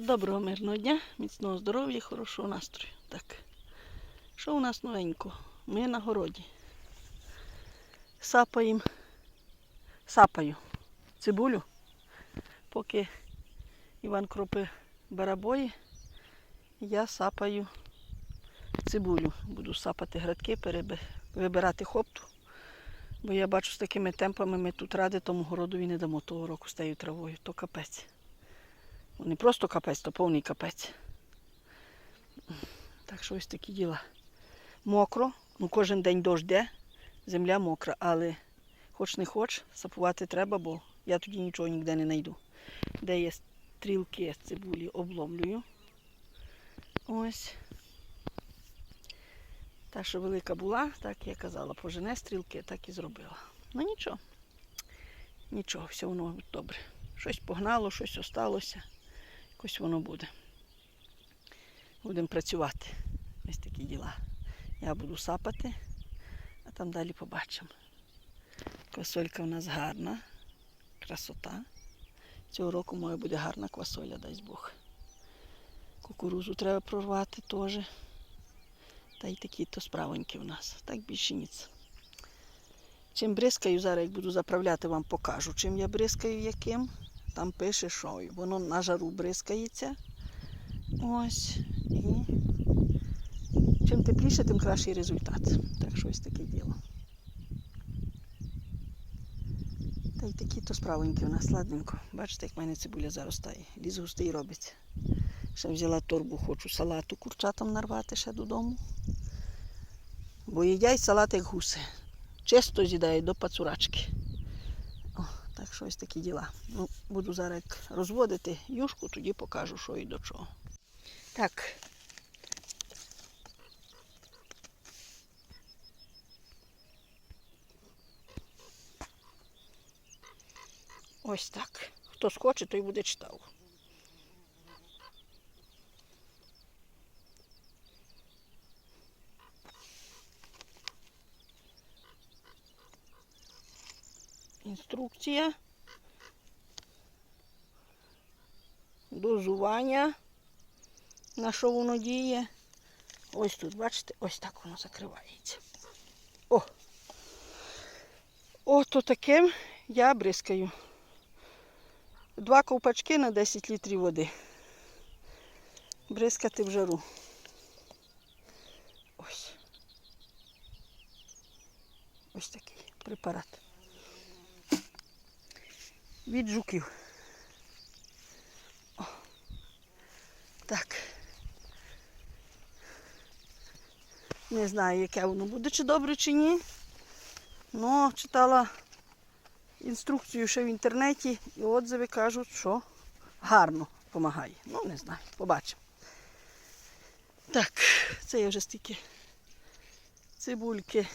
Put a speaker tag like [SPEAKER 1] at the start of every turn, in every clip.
[SPEAKER 1] Доброго мирного дня, міцного здоров'я, хорошого настрою. Так. Що у нас новенько? Ми на городі. Сапаємо. Сапаю цибулю, поки Іван кропи барабої, я сапаю цибулю. Буду сапати градки, вибирати хопту. Бо я бачу з такими темпами ми тут ради тому городові не дамо того року з тією травою, то капець. Ну, Не просто капець, то повний капець. Так що ось такі діла. Мокро, ну кожен день дощ йде, земля мокра, але хоч не хоч, сапувати треба, бо я тоді нічого ніде не знайду. Де є стрілки цибулі, обломлюю. Ось. Та, що велика була, так я казала, пожене стрілки, так і зробила. Ну нічого. Нічого, все воно добре. Щось погнало, щось осталося. Якось воно буде. Будемо працювати. Ось такі діла. Я буду сапати, а там далі побачимо. Квасолька в нас гарна, красота. Цього року має буде гарна квасоля, дасть Бог. Кукурузу треба прорвати теж. Та й такі то справоньки в нас. Так більше ніц. Чим бризкаю, зараз як буду заправляти, вам покажу. Чим я бризкаю, яким. Там пише, що воно на жару бризкається. Ось. І чим тепліше, тим кращий результат. Так що ось таке діло. Та й такі то справоньки у нас ладненько. Бачите, як в мене цибуля заростає. Ліс густий робиться. Ще взяла торбу, хочу салату курчатам нарвати ще додому. Бо їдять салат як гуси. Чисто з'їдають до пацурачки. Так що ось такі діла. Ну, буду зараз розводити юшку, тоді покажу, що і до чого. Так. Ось так. Хто схоче, той буде читав. Інструкція. Дозування. На що воно діє? Ось тут, бачите, ось так воно закривається. О! Ото таким я бризкаю. Два ковпачки на 10 літрів води. Бризкати в жару. Ось. Ось такий препарат. Від жуків. О. Так. Не знаю, яке воно буде, чи добре, чи ні. Ну, читала інструкцію ще в інтернеті і отзиви кажуть, що гарно допомагає. Ну, не знаю, побачимо. Так, це я вже стільки цибульки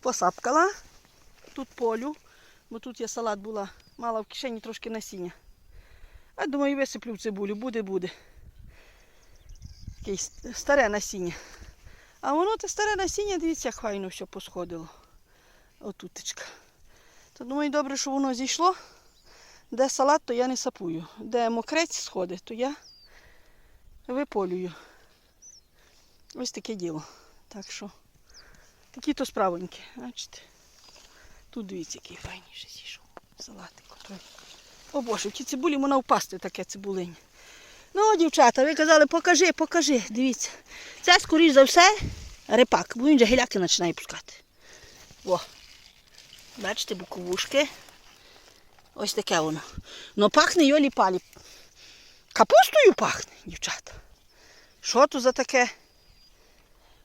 [SPEAKER 1] посапкала. Тут полю, бо тут я салат була, мала в кишені трошки насіння. А думаю, висиплю цибулю, буде, буде. Таке старе насіння. А воно те старе насіння, дивіться, як файно все посходило. Отутечка. То думаю, добре, що воно зійшло. Де салат, то я не сапую. Де мокрець сходить, то я виполюю. Ось таке діло. Так що такі то справоньки. Бачите. Тут дивіться, який файніший зійшов. Салатик. О Боже, в тій цибулі можна впасти таке цибулинь. Ну, дівчата, ви казали, покажи, покажи. Дивіться. Це, скоріш за все, репак, бо він же гіляки починає пускати. О. Бачите, буковушки. Ось таке воно. Ну пахне йолі палі. Капустою пахне, дівчата. Що то за таке?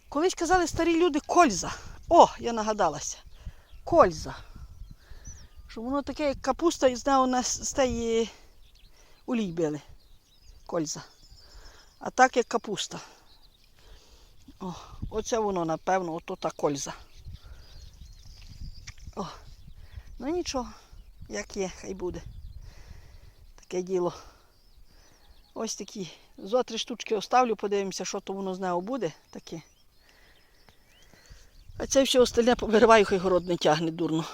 [SPEAKER 1] Колись казали старі люди кольза. О, я нагадалася. Кольза. Що воно таке, як капуста, і знаю, у нас з тієї олій били. Кольза. А так як капуста. О, оце воно, напевно, ото та кольза. О, ну нічого, як є, хай буде. Таке діло. Ось такі. Зо три штучки оставлю, подивимося, що то воно з нього буде таке. А це все остальне повириваю, хай город не тягне дурно.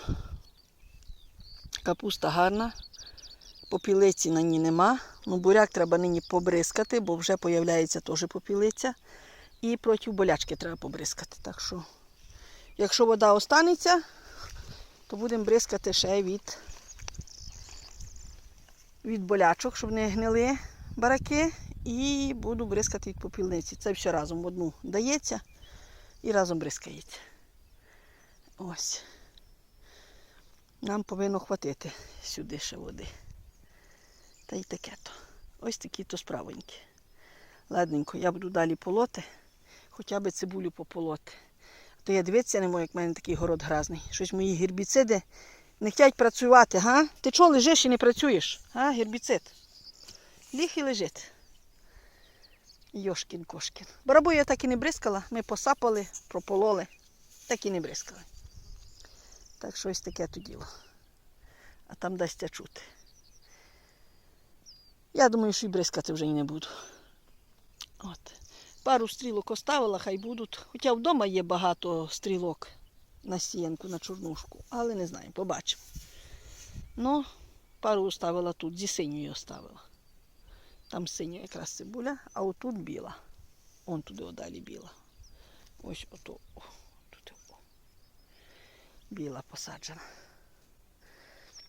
[SPEAKER 1] Капуста гарна. Попілиці на ній нема. Ну, буряк треба нині побризкати, бо вже появляється теж попілиця. І проти болячки треба побризкати. Так що, якщо вода останеться, то будемо бризкати ще від, від болячок, щоб не гнили бараки. І буду бризкати від попільниці. Це все разом в одну дається і разом бризкається. Ось. Нам повинно хватити сюди ще води. Та й таке то. Ось такі то справоньки. Ладненько, я буду далі полоти, хоча б цибулю пополоти. То я дивитися не можу, як в мене такий город гразний. Щось мої гербіциди не хочуть працювати, га? Ти чого лежиш і не працюєш? Га, гербіцид? Ліг і лежить. Йошкін кошкін. Барабою я так і не бризкала. Ми посапали, пропололи, так і не бризкали. Так що ось таке то діло. А там дасться чути. Я думаю, що і бризкати вже і не буду. От. Пару стрілок оставила, хай будуть. Хоча вдома є багато стрілок на сіянку, на чорнушку, але не знаю, побачимо. Ну, пару оставила тут, зі синьою оставила. Там синя якраз цибуля, а отут біла. Он туди одалі біла. Ось ото. Біла посаджена.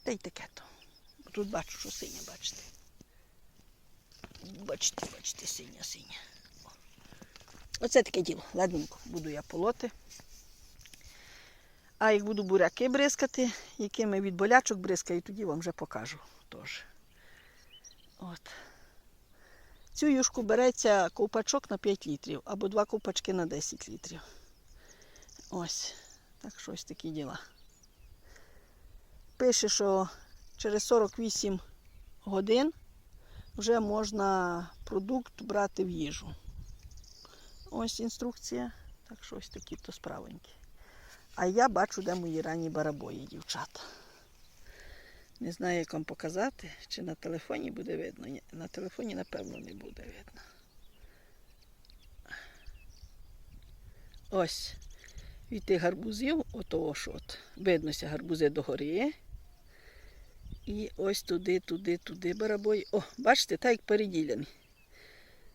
[SPEAKER 1] Та й таке то. Тут бачу, що синя, бачите. Бачите, бачите, синя, синя. Оце таке діло. Ладненько, буду я полоти. А як буду буряки бризкати, якими від болячок бризкаю, тоді вам вже покажу теж. От. Цю юшку береться ковпачок на 5 літрів або два ковпачки на 10 літрів. Ось. Так що ось такі діла. Пише, що через 48 годин вже можна продукт брати в їжу. Ось інструкція. Так що ось такі то справоньки. А я бачу, де мої ранні барабої, дівчата. Не знаю, як вам показати, чи на телефоні буде видно. На телефоні, напевно, не буде видно. Ось від тих гарбузів, отого що от, виднося гарбузи догори. І ось туди, туди, туди барабої. О, бачите, так як переділяні.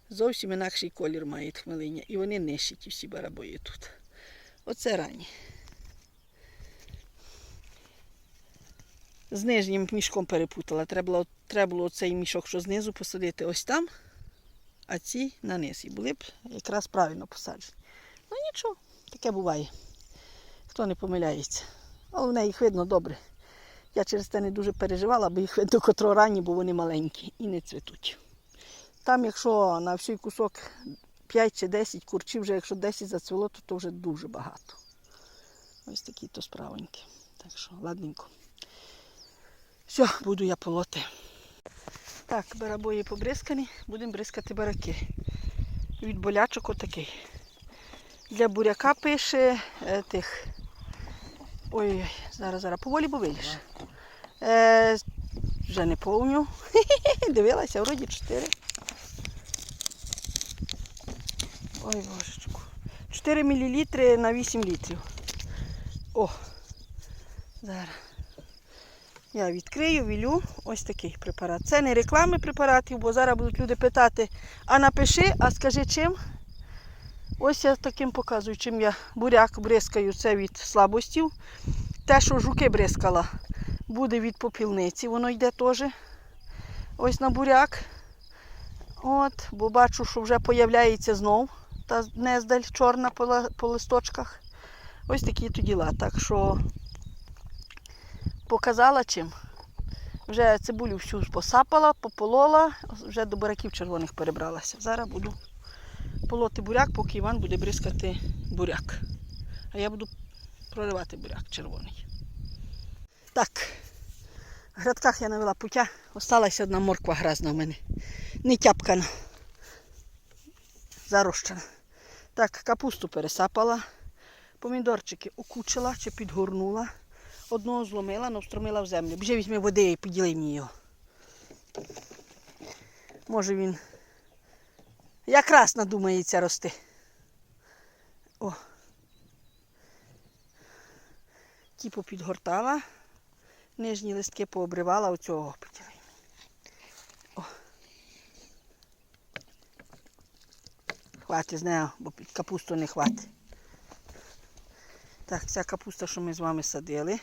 [SPEAKER 1] Зовсім інакший колір мають хмелиня. І вони нищі ті всі барабої тут. Оце ранні. З нижнім мішком перепутала. Треба було, треба було цей мішок, що знизу посадити ось там, а ці на низ. І були б якраз правильно посаджені. Ну нічого, таке буває. Хто не помиляється. Головне, їх видно добре. Я через те не дуже переживала, бо їх видно котро ранні, бо вони маленькі і не цвітуть. Там, якщо на всій кусок 5 чи 10 курчів, вже якщо 10 зацвіло, то, то вже дуже багато. Ось такі то справоньки. Так що, ладненько. Все, буду я полоти. Так, барабої побризкані, будемо бризкати бараки. Від болячок отакий. Для буряка пише е, тих. Ой, зараз, зараз, поволі, бо виліш. Е, вже не повню. Дивилася, вроді 4. Ой, божечку. 4 мл на 8 літрів. О, зараз. Я відкрию, вілю ось такий препарат. Це не реклами препаратів, бо зараз будуть люди питати, а напиши, а скажи чим. Ось я таким показую, чим я буряк бризкаю, це від слабостів. Те, що жуки бризкала, буде від попілниці, воно йде теж. Ось на буряк. От, бо бачу, що вже появляється знов та нездаль чорна по, листочках. Ось такі то діла. Так що показала чим. Вже цибулю всю посапала, пополола, вже до буряків червоних перебралася. Зараз буду полоти буряк, поки Іван буде бризкати буряк. А я буду проривати буряк червоний. Так, в градках я навела путя. Осталася одна морква гразна в мене. Не тяпкана. Зарощена. Так, капусту пересапала. Помідорчики окучила чи підгорнула. Одного зломила, но встромила в землю. Біжи візьми води і поділи мені його. Може він Якраз надумається рости. О. Ті підгортала, нижні листки пообривала оцього потягай. О. Хватить з нею, бо під капусту не хватить. Так, ця капуста, що ми з вами садили.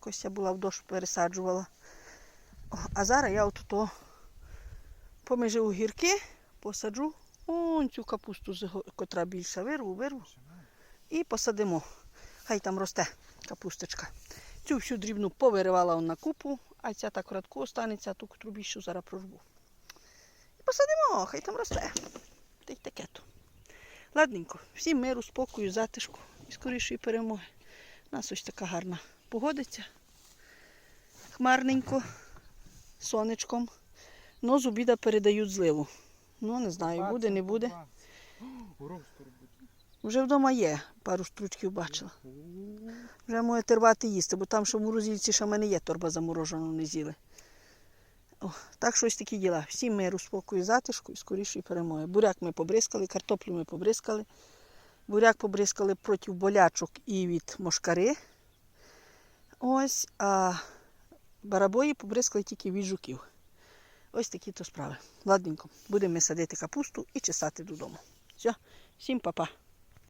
[SPEAKER 1] Костя була в дощ пересаджувала. О, а зараз я от то помежу огірки, посаджу он цю капусту, котра більша. Вирву, вирву і посадимо. Хай там росте капусточка. Цю всю дрібну повиривала на купу, а ця так коротко останеться, а ту котру більшу зараз прорву. І посадимо, хай там росте. Та й таке то. Ладненько, всім миру, спокою, затишку і скорішої перемоги. У нас ось така гарна погодиться. Хмарненько, сонечком. Но з обіда передають зливу. Ну, не знаю, буде, не буде. Вже вдома є, пару стручків бачила. Вже можете рвати їсти, бо там, що в морозильці, ще в мене є торба заморожена, не з'їли. Так що ось такі діла. Всім миру, спокою, затишку і скорішої перемоги. Буряк ми побризкали, картоплю ми побризкали. Буряк побризкали проти болячок і від мошкари. Ось, а барабої побризкали тільки від жуків. Ось такі то справи. Ладненько, будемо садити капусту і чесати додому. Все, всім па-па.